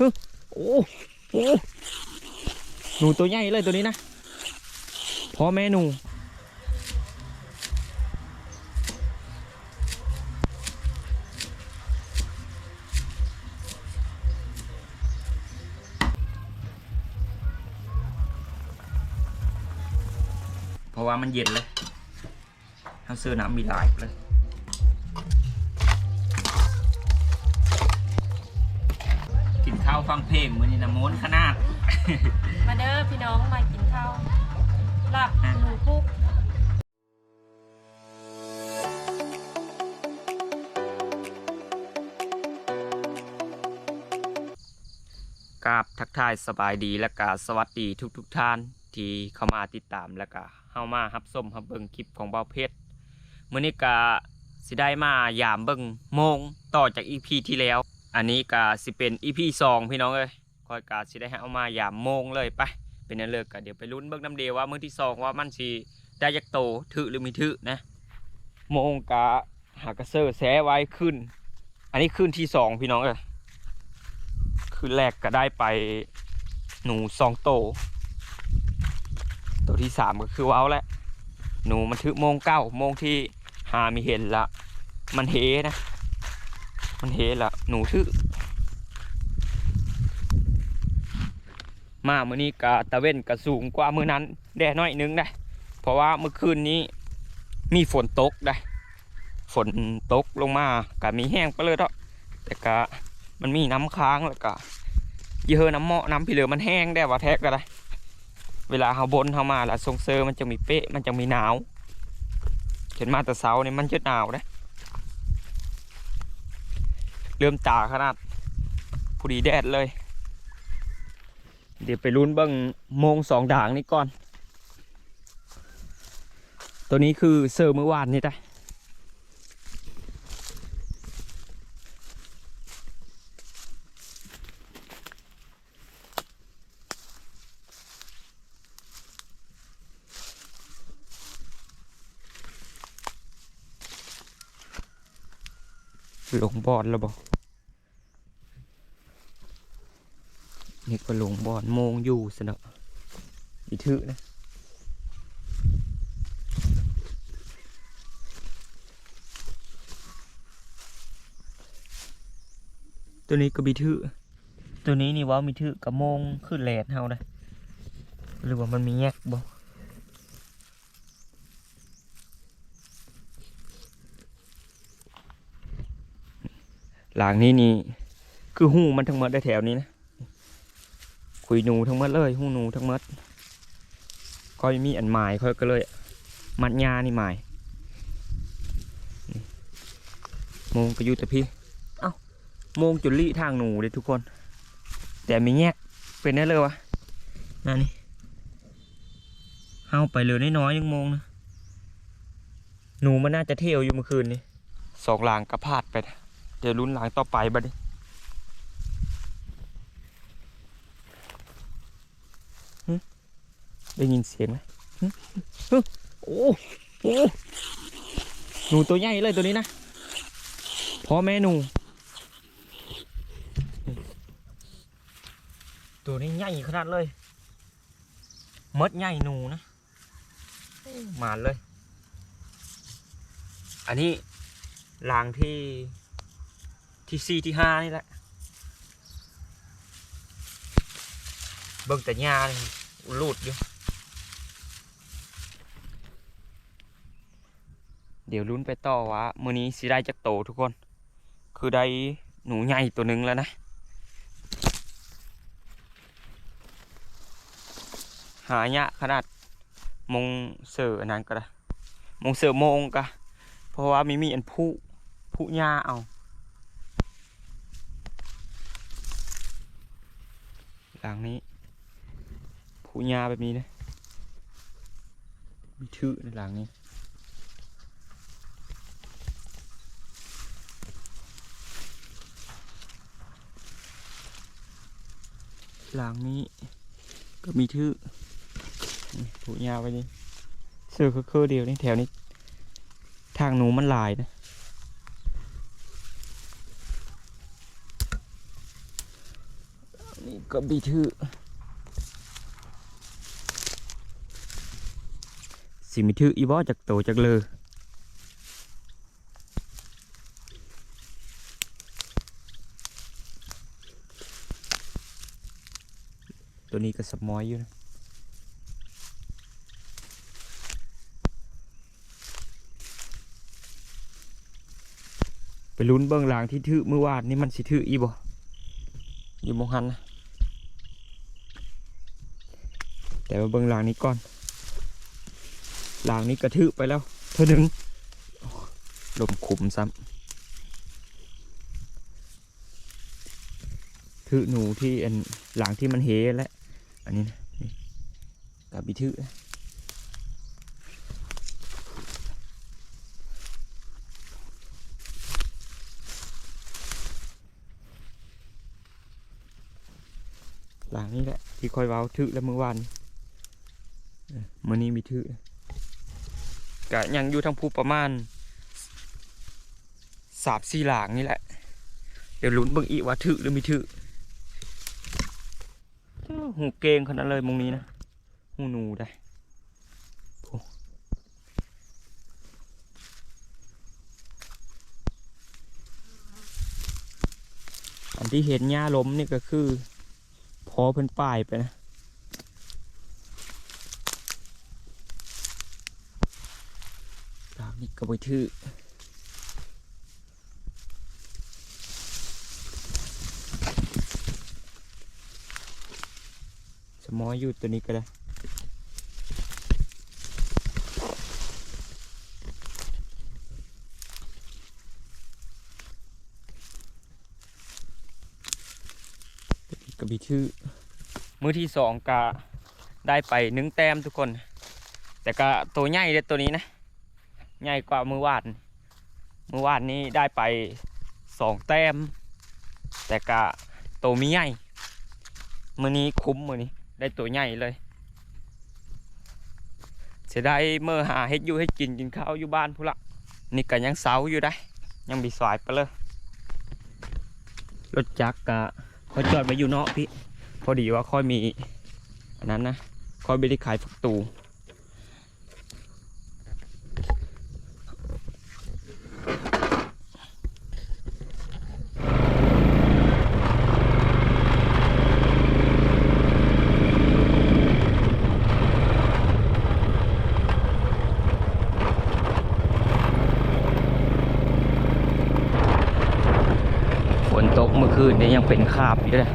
โอ้โหหนูตัวใหญ่เลยตัวนี้นะพ่อแม่หนูเพราะว่ามันเย็นเลยทำเสื้อน้ำมีลายเลย ฟังเพลงมือนี่นะม้วนขนาด มาเด้อพี่น้องมากินข้าวลาบหมูคุกกราบทักทายสบายดีและกาสวัสดีทุกทุกๆท่านที่เข้ามาติดตามและกาเข้ามารับส้มรับเบิงคลิปของเบาเพชรมื้อนี้กาสิได้มายามเบิงโมงต่อจากอีพีที่แล้ว อันนี้กาสิเป็นอีพีสองพี่น้องเอ้ยคอยกาสิได้ให้เอามายามโมงเลยไปเป็นนั่นเลิกกะเดี๋ยวไปลุ้นเบิงน้ำเดียวว่ามื้อที่สองว่ามันสิได้ยักโตถือหรือไม่ถือนะ โมงกาหากระเซอร์แซไว้ขึ้น อันนี้ขึ้นที่สองพี่น้องเอ้ยคืนแรกก็ได้ไปหนูสองโตตัวที่สามก็คือว้าวแหละหนูมันถึงโมงเก้าโมงที่หามีเห็นละมันเฮนะ มันเฮละหนูทึมาเมื่อนี้กะตะเว้นกะสูงกว่าเมื่อนั้นแด่น้อยนึงได้ เพราะว่าเมื่อคืนนี้มีฝนตกได้ ฝนตกลงมากะมีแห้งไปเลยเนาะแต่กะมันมีน้ำค้างแล้วก็เยอะน้ำเหมาะน้ำพีเหลือมันแห้งได้ว่าแท็กก็ได้ เวลาเขาบนเขามาแล้วทรงเซอร์มันจะมีเป๊ะมันจะมีหนาวเห็นมาแต่เสาเนี่ยมันจะหนาวนะ เริ่มตาขนาดพูดีแดดเลย เดี๋ยวไปลุ้นเบิ้งโมงสองด่างนี่ก่อน ตัวนี้คือเซอร์เมื่อวานนี่ได้ ลงบอลแล้วบอกนี่ก็หลงบอลโมงอยู่สนะอีถือนะตัวนี้ก็บีถือตัวนี้นี่ว่ามีถือกับโมงขึ้นแหลดเฮานะหรือว่ามันมีแยกบ่ หลังนี้นี่คือหูมันทั้งหมดได้แถวนี้นะคุยหนูทั้งหมดเลยหูหนูทั้งหมดก็มีอันหมายค่อยก็เลย มัดยานี่หมายมงก็อยู่แต่พี่เอ้ามงจุลี่ทางหนูเลยทุกคน แต่มีแยกเป็นได้เลยวะนั่นนี่เอาไปเหลือน้อยๆยังมงนะหนูมันน่าจะเที่ยวอยู่เมื่อคืนนี่สองหลางกระพาดไปนะ เดี๋ยวลุ้นหลังต่อไปบัดนี้หึได้ยินเสียงไหมหึหึโอ้โหหนูตัวใหญ่เลยตัวนี้นะพ่อแม่หนู ตัวนี้ใหญ่ขนาดเลยมดใหญ่หนูนะหมานเลย อันนี้รางที่ ที่สี่ที่ห้านี่แหละเบิ่งแต่หญ้านี่รูดอยู่เดี๋ยวลุ้นไปต่อว่ามื้อนี้สิได้จักโตทุกคน คือได้หนูใหญ่ตัวหนึ่งแล้วนะหายะขนาดมงเสืออันนั้นก็ได้มงเสือโมงก็เพราะว่ามีมีอันผู้ผู้หญ้าเอา หลังนี้ผูยาแบบนี้นะมีชื่อในหลังนี้หลังนี้ก็มีชื่อผูยาไปนี่เสือคือคือเดียวนี่แถวนี้ ทางหนูมันหลายนะ เนี่ ก็บีทือสิมีทืออีบอจากโตจากเลอตัวนี้ก็สมอยอยู่นะไปลุ้นเบื้องหลังที่ถือเมื่อวานนี่มันสิถืออีบ่อยู่มองหันนะ แต่ว่าเบื้องหลังนี้ก่อนหลังนี้กระถือไปแล้วเท่านึงลมขุมซ้ำถือหนูที่อันหลังที่มันเฮและอันนี้นะนกับบิถือหลังนี้แหละที่คอยเว้าถือแล้วเมื่อวานน มื่อนี้มีถือกะยังอยู่ทางภูประมาณสามสี่หลางนี่แหละ เดี๋ยวลุ้นเบิ่งอีกว่าถือหรือม่ถืออ้าวหูเกงขนาดเลยมงนี้นะหูหนูได้อันที่เห็นหญ้าล้มนี่ก็คือ พอเพิ่นป้ายไปนะ ดาบนี่ก็ไปถือสมออยู่ตัวนี้ก็ได้ตัวนี้ก็มีชื่อมือที่สองกะได้ไปหนึ่งแต้มทุกคน แต่ก็ตัวใหญ่เลยตัวนี้นะ ใหญ่กว่ามือวาดมือวาดนี้ได้ไปสองแต้ม แต่กะตัวมีใหญ่มือนี้คุ้มมือนี้ได้ตัวใหญ่เลยเสียดายเมื่อหาเฮ็ดอยู่ให้กินกินข้าวอยู่บ้านพุละนี่ก็ยังเสาอยู่ได้ ยังบีสายไปเลยรถจักรกะเขาจอดไว้อยู่เนาะพี่ พอดีว่าค่อยมีอันนั้นนะค่อยไม่ได้ขายฝักตู ฝนตกเมื่อคืนนี้ยัง เป็นคราบอยู่เลย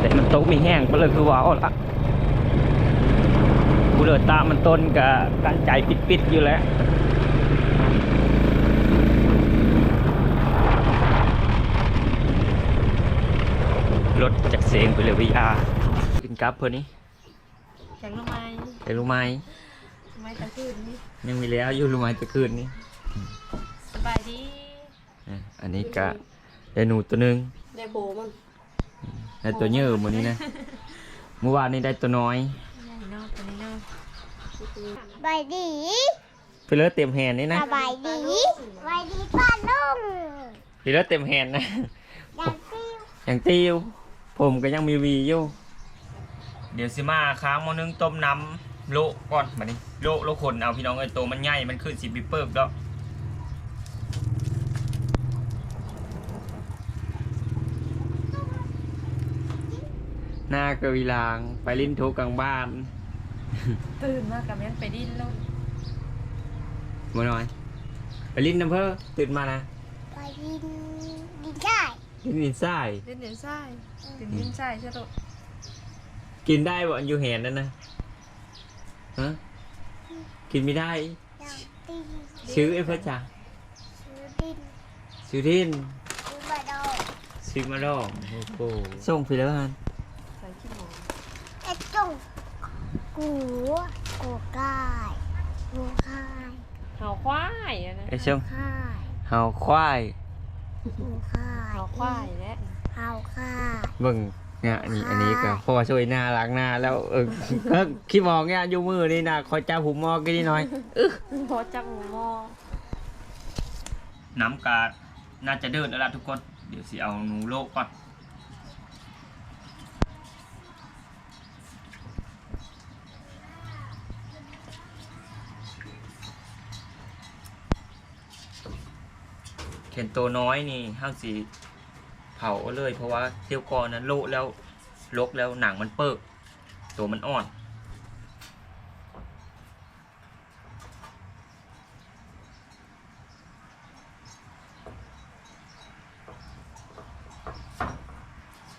แต่มันตกมีแห้งก็เลยคือว้าวละกูเลยตามมันต้นกับกันใจปิดๆอยู่แล้วรถจากเสียงไปเลยวิอากินกราฟเพื่อนนี่แข็งลงไหมแต่รู้ไหมทำไมตะคืนนี้ยังมีแล้วอยู่รู้ไหมจะคืนนี้สบายดี อะอันนี้ก็ได้หนูตัวหนึงได้โบมันได้ตัวเยอะหมดนี้นะเมื่อวานนี้ได้ตัวน้อย ใหญ่เนอกตัวนี้เนอกบายดีพี่เลิศเต็มแฮนนี่นะสบายดีบายดีป้าลุงพี่เลิศเต็มแฮนนะ อยากซิวอย่างติวผมก็ยังมีวีอยู่ เดี๋ยวสิมาค้างหมอนึงต้มน้ำโละก่อนมานี่โละโละคนเอาพี่น้องเอ้ยโตวมันใหญ่มันขึ้นสิบิเปิบแล้ว หน้ากระวีลาง ไปลิ้นโทกลางบ้านตื่นมากับแม่นไปดิ้นแล้วมาหน่อย ไปลิ้นน้ำเพอตื่นมานะไปดินดินได้ลิ้นดินทรายดิ้นเดี๋ยวใช่ดิ้นดิ้นใช่ใช่ตัวกินได้บ่อันอยู่แหนนั่นนะฮะกินไม่ได้ อยากดินซื้อไอ้พระจ่าซื้อดินซื้อดินซื้อมาดองซื้อมาดองโอ้โหส่งไปแล้วฮัน ใส่ขี้หมู ไอ้จง กูกูกายกูกายเห่าควายอะนะไอ้ช่งกายเฮาควายกูกายเห่าควายและเฮาคายเบิ่งเนี่ยอันนี้อันนี้ก็พ่อช่วยหน้าล้างหน้าแล้วเออเออขี้มองเนี่ยอยู่มือนี่นะคอยจ้าหูมอกินนิดหน่อยพอจับหมูหม้อน้ำกาดน่าจะเดินแล้วล่ะทุกคน เดี๋ยวสิเอาหนูโลกก่อน เข็นตัวน้อยนี่ห้าสีเผาเลย เพราะว่าเที่ยวกอนนั้นโลแล้วลกแล้วหนังมันเปิก ตัวมันอ่อน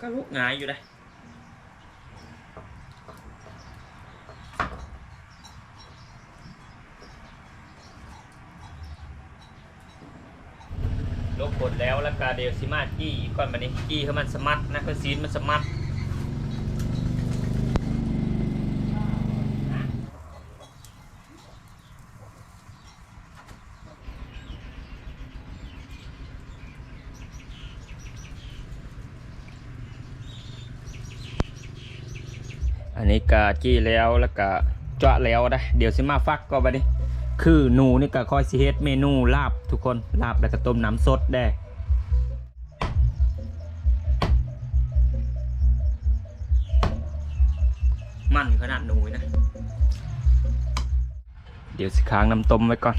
ก็ลุกง่ายอยู่ได้ ลบกดแล้วแล้วก็ เดี๋ยวสิมากี้ก่อนมานี้กี้ให้มันสมัดนะคือซีนมันสมัดอันนี้ก็กี้แล้วแล้วก็เจาะแล้วได้เดี๋ยวสิมาฟักก็ไปดิคือหนูนี่ก็คอยสิเฮ็ดเมนูลาบทุกคนลาบแล้วก็ต้มน้ำสดได้ มันขนาดหนูนะ เดี๋ยวสิค้างน้ำต้มไว้ก่อน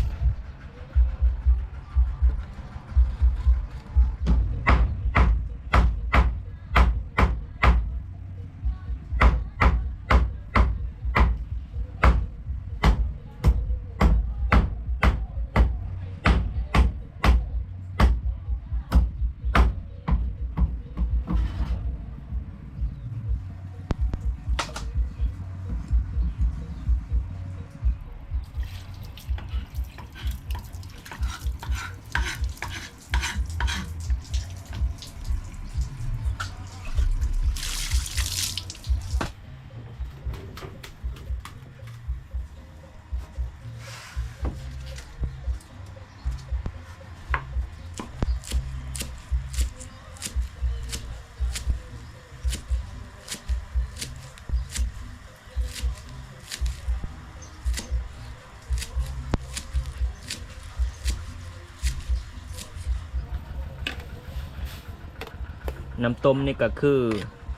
น้ำต้มนี่ก็คือ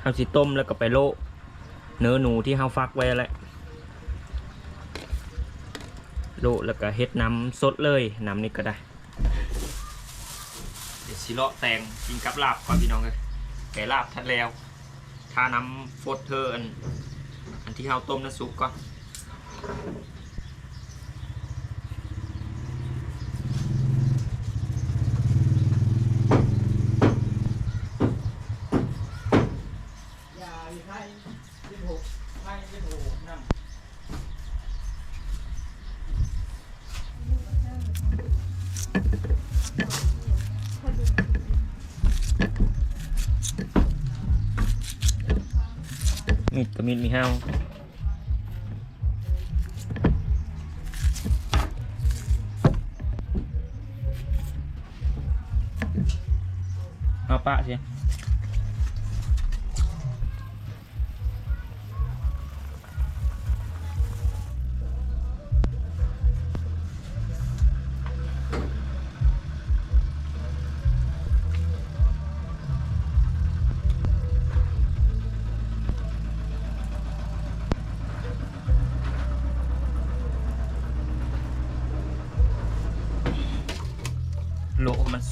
เฮาสิต้มแล้วก็ไปโละเนื้อหนูที่เฮาฟักไว้แหละโละแล้วก็เฮ็ดน้ำสดเลยน้ำนี่ก็ได้เดี๋ยวสิเลาะแตงกินกับลาบก่อนพี่น้องเลยแกลาบทัดแล้วทาน้ำฟดเธออันอันที่เฮาต้มน้ำซุปก่อน มีดกับมีดมีห้าว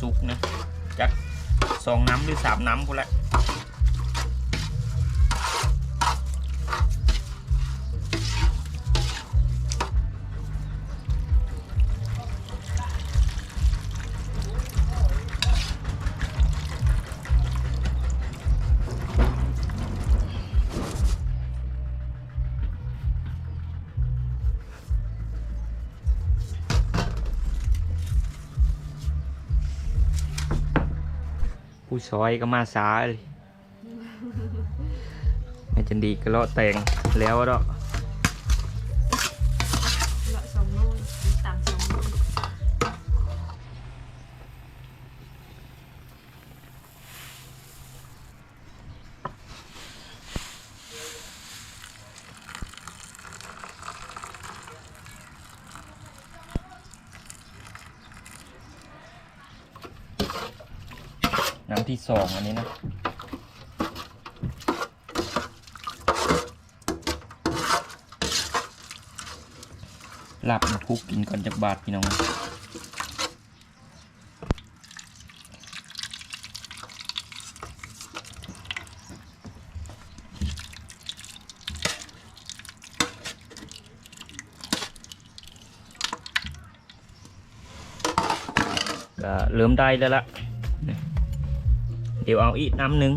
สุกนะจักสองน้ำหรือสามน้ำกูแหละ ผู้ซอยก็มาสาเลยแม่จันดีก็เลาะแต่งแล้วเนาะ เลาะสองนู่นตามสองนู่น เน้ำที่สองอันนี้นะหลับมาคุกกินก่อนจากบาทพี่น้องก็เริ่มได้แล้วละ เดี๋ยวเอาอีกน้ำหนึ่ง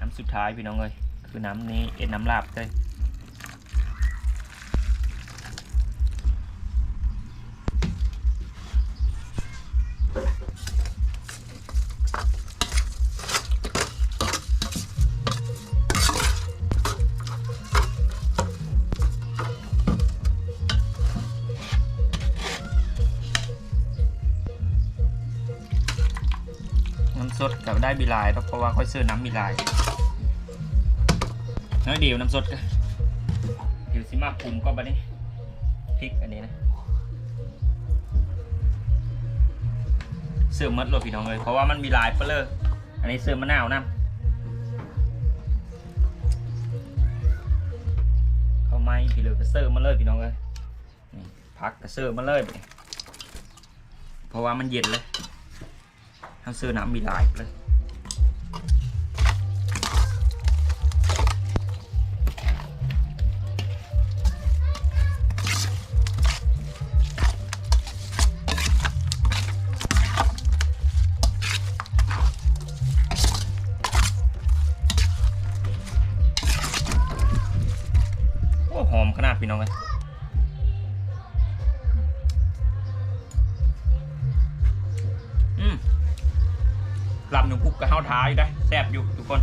น้ำสุดท้ายพี่น้องเลยคือน้ำนี้เอ็นน้ำลาบเลย้มีลายเพราะว่าค่อยซื้อน้ำบีลายแล้วเดี๋ยวน้ำสดกันเดี๋ยวสิมาปรุงก็บะนี้พริกอันนี้นะเสื่อมมัดโลพี่น้องเลยเพราะว่ามันมีลายเปลืออันนี้เสื่อมมะนาวน้ำเข้าไม้พี่เลยก็เสิร์มาเลยพี่น้องเลยพักก็เสิร์มาเลยเพราะว่ามันเย็นเลยทั้งซื้อน้ำมีลายเลยาท้าอยู่ได้แซ่บอยู่ทุกคน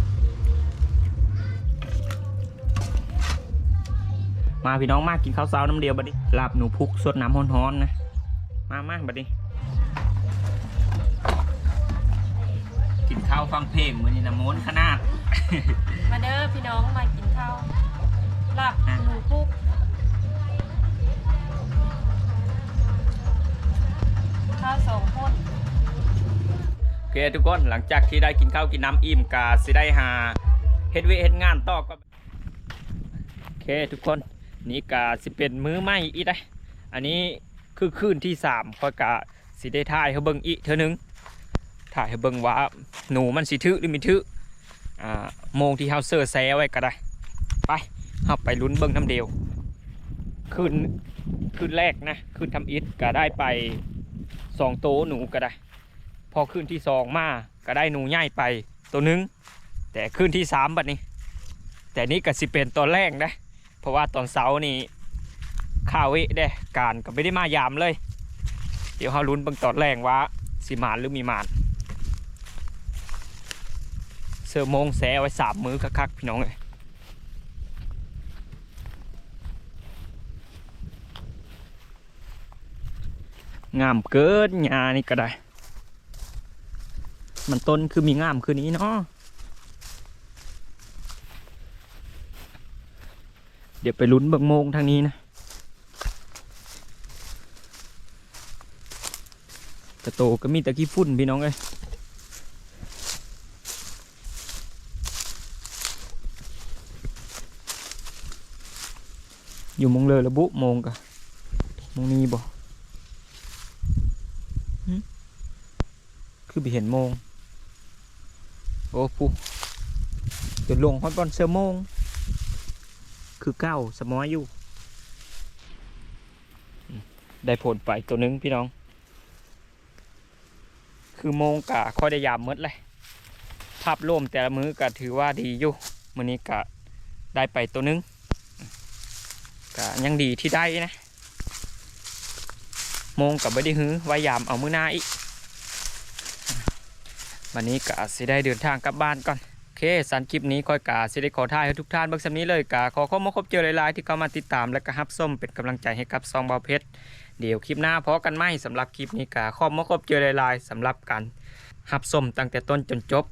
มาพี่น้องมากินข้าวเช้าน้ำเดียวบัดนี้ลาบหนูพุกสดน้ำฮ้อนๆนะ มามากบัดนี้กินข้าวฟังเพลงมือนี่นะม้วนขนาด มาเด้อพี่น้องมากินข้าวลาบหนูพุกข้าวสองคน เคทุกคนหลังจากที่ได้กินข้าวกินน้ำอิ่มกาสิได้หาเฮ็ดเวเฮ็ดงานต่อก็โอเคทุกคนนี่กาสิเป็นมื้อใหม่อีกได้อันนี้คือคืนที่สามคอกาสิได้ถ่ายให้เบิ่งอีกเท่านึงถ่ายให้เบิ่งว่าหนูมันสิทึหรือไม่ทึอ่าโมงที่เฮาเซอร์แซไว้ก็ได้ ไปเฮาไปลุ้นเบิ่งน้ำเดียวคืนคืนแรกนะคืนทำอิฐก็ได้ไปสองโตหนูก็ได้ พอขึ้นที่สองมาก็ได้หนูใหญ่ไปตัวหนึง แต่ขึ้นที่สามบัดนี้ แต่นี่ก็สิเป็นตอนแรกนะเพราะว่าตอนเสาร์นี่ข้าวเวะได้การก็ไม่ได้มายามเลย เดี๋ยวเราลุ้นเบางตอนแรกว่าสิมานหรือมีมานเสือโมงแสไว้สามมือคักๆพี่น้องเลยงามเกินหญ้านี่ก็ได้ มันต้นคือมีงามคือนี้เนาะเดี๋ยวไปลุ้นเบิงโมงทางนี้นะแต่โตก็มีต่ขี้ฝุ่นพี่น้องเอ้ยอยู่มงเลยระบุโมงกะมงนี้บ่คือไปเห็นโมง โอ้ผู้เดี๋ยวลงฮอตบอลเซอร์โมง คือเก้าสมอยอยู่ ได้ผลไปตัวหนึงพี่น้อง คือโมงกะค่อยได้ยามหมดเลยภาพร่วมแต่ละมือก็ถือว่าดีอยู่มื้อนี้กะได้ไปตัวหนึงกะยังดีที่ได้นะ โมงกับไม่ได้หื้อไว้ยามเอามือหน้าอีก วันนี้กาสิได้เดินทางกลับบ้านก่อน โอเคสันคลิปนี้ค่อยกาสิได้ขอท่ายให้ทุกท่านเบิกสำนี้เลยกาขอข้อมูลครบเจอหลายๆ ที่เข้ามาติดตามและก็ฮับส้มเป็นกำลังใจให้กับซองเบาเพชรเดี๋ยวคลิปหน้าพอกันไหมสำหรับคลิปนี้กาข้อมูลครบเจอหลายๆสำหรับการฮับส้มตั้งแต่ต้นจนจบ